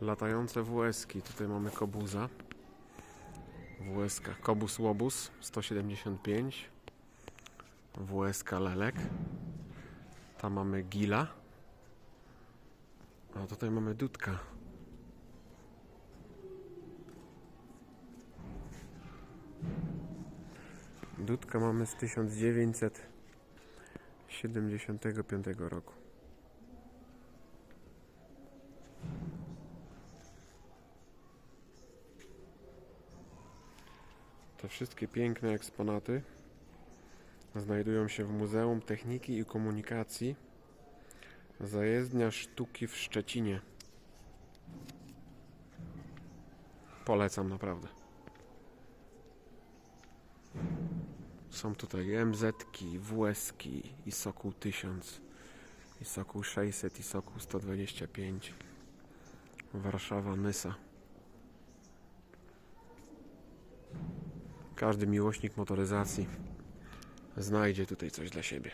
Latające WS-ki. Tutaj mamy Kobuza. WSK Kobus Łobus 175. WSK Lelek. Tam mamy Gila. A tutaj mamy Dudka. Dudka mamy z 1975 roku. Te wszystkie piękne eksponaty znajdują się w Muzeum Techniki i Komunikacji Zajezdnia Sztuki w Szczecinie. Polecam naprawdę. Są tutaj MZ-ki, WS-ki Sokół 1000, i Sokół 600, i Sokół 125. Warszawa, Nysa. Każdy miłośnik motoryzacji znajdzie tutaj coś dla siebie.